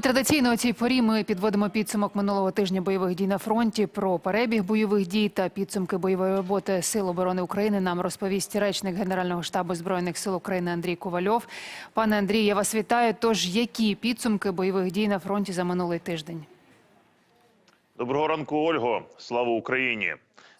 традиційно у цій порі ми підводимо підсумок минулого тижня бойових дій на фронті. Про перебіг бойових дій та підсумки бойової роботи Сил оборони України нам розповість речник Генерального штабу збройних сил України Андрій Ковальов. Пане Андрій, я вас вітаю. Тож які підсумки бойових дій на фронті за минулий тиждень? Доброго ранку, Ольго. Слава Україні.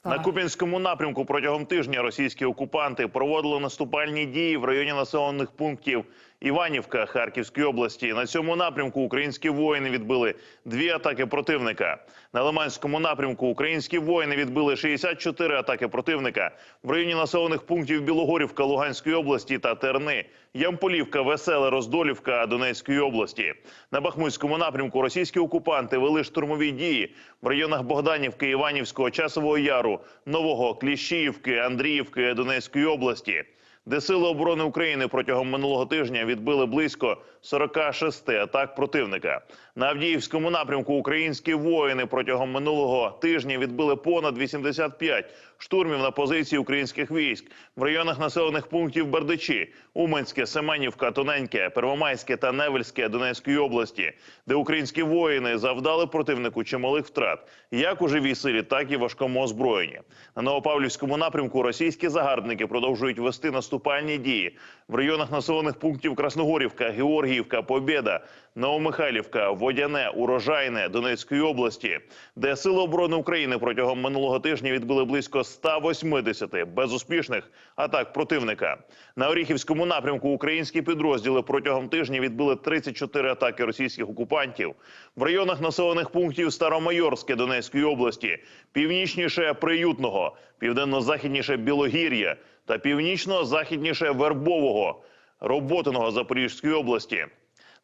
На Куп'янському напрямку протягом тижня російські окупанти проводили наступальні дії в районі населених пунктів Іванівка Харківської області. На цьому напрямку українські воїни відбили дві атаки противника. На Лиманському напрямку українські воїни відбили 64 атаки противника в районі населених пунктів Білогорівка Луганської області та Терни, Ямполівка, Веселе, Роздолівка Донецької області. На Бахмутському напрямку російські окупанти вели штурмові дії в районах Богданівки, Іванівського, Часового Яру, Нового, Кліщіївки, Андріївки Донецької області де сили оборони України протягом минулого тижня відбили близько 46 атак противника. На Авдіївському напрямку українські воїни протягом минулого тижня відбили понад 85 штурмів на позиції українських військ в районах населених пунктів Бердичі, Уманське, Семенівка, Тоненьке, Первомайське та Невельське Донецької області, де українські воїни завдали противнику чималих втрат, як у живій силі, так і важкому озброєнні. На Новопавлівському напрямку російські загарбники продовжують вести наступальні дії в районах населених пунктів Красногорівка, Георгіївка, Побєда, Новомихайлівка, Водяне, Урожайне Донецької області, де сили оборони України протягом минулого тижня відбили близько 180 безуспішних атак противника. На Оріхівському напрямку українські підрозділи протягом тижня відбили 34 атаки російських окупантів в районах населених пунктів Старомайорське Донецької області, північніше Приютного, південно-західніше Білогір'я та північно-західніше Вербового, Роботиного Запорізької області.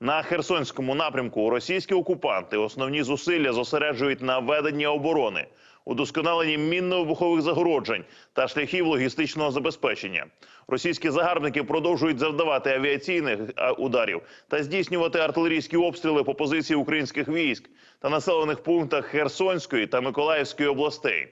На Херсонському напрямку російські окупанти основні зусилля зосереджують на веденні оборони, удосконаленні мінно-вибухових загороджень та шляхів логістичного забезпечення. Російські загарбники продовжують завдавати авіаційних ударів та здійснювати артилерійські обстріли по позиції українських військ та населених пунктах Херсонської та Миколаївської областей.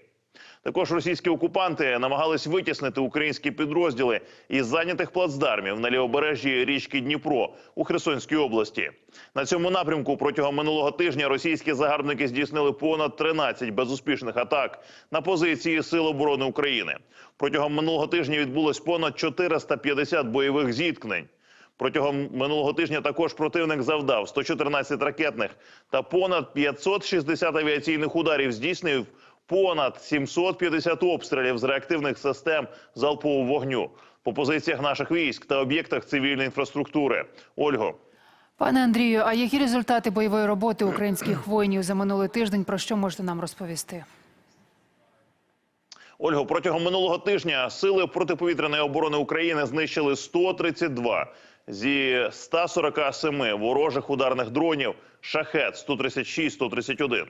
Також російські окупанти намагались витіснити українські підрозділи із зайнятих плацдармів на лівобережжі річки Дніпро у Херсонській області. На цьому напрямку протягом минулого тижня російські загарбники здійснили понад 13 безуспішних атак на позиції Сил оборони України. Протягом минулого тижня відбулось понад 450 бойових зіткнень. Протягом минулого тижня також противник завдав 114 ракетних та понад 560 авіаційних ударів здійснив понад 750 обстрілів з реактивних систем залпового вогню по позиціях наших військ та об'єктах цивільної інфраструктури. Ольго. Пане Андрію, а які результати бойової роботи українських воїнів за минулий тиждень? Про що можете нам розповісти? Ольго, протягом минулого тижня сили протиповітряної оборони України знищили 132 зі 147 ворожих ударних дронів шахет 136-131.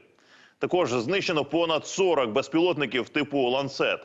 Також знищено понад 40 безпілотників типу ланцет.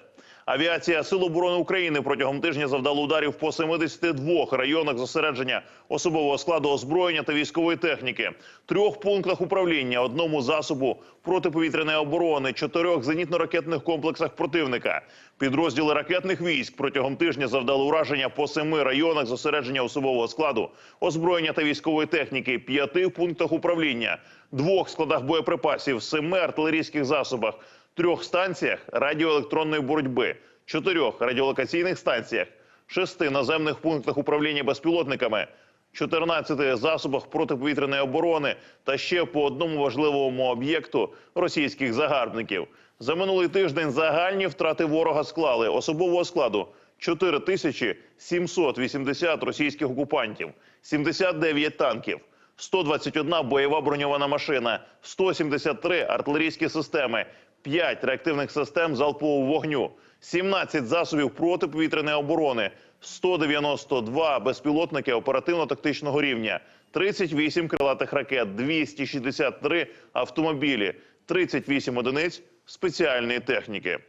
Авіація Сил оборони України протягом тижня завдала ударів по 72 районах зосередження особового складу озброєння та військової техніки, трьох пунктах управління, одному засобу протиповітряної оборони, чотирьох зенітно-ракетних комплексах противника. Підрозділи ракетних військ протягом тижня завдали ураження по семи районах зосередження особового складу, озброєння та військової техніки, п'яти пунктах управління, двох складах боєприпасів, семи артилерійських засобах трьох станціях радіоелектронної боротьби, чотирьох радіолокаційних станціях, шести наземних пунктах управління безпілотниками, 14 засобах протиповітряної оборони та ще по одному важливому об'єкту російських загарбників. За минулий тиждень загальні втрати ворога склали особового складу 4 тисячі 780 російських окупантів, 79 танків. 121 бойова броньована машина, 173 артилерійські системи, 5 реактивних систем залпового вогню, 17 засобів протиповітряної оборони, 192 безпілотники оперативно-тактичного рівня, 38 крилатих ракет, 263 автомобілі, 38 одиниць спеціальної техніки.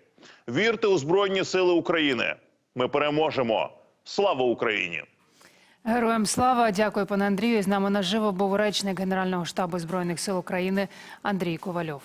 Вірте у Збройні Сили України. Ми переможемо. Слава Україні! Героям слава, дякую, пане Андрію. З нами наживо був речник Генерального штабу збройних сил України Андрій Ковальов.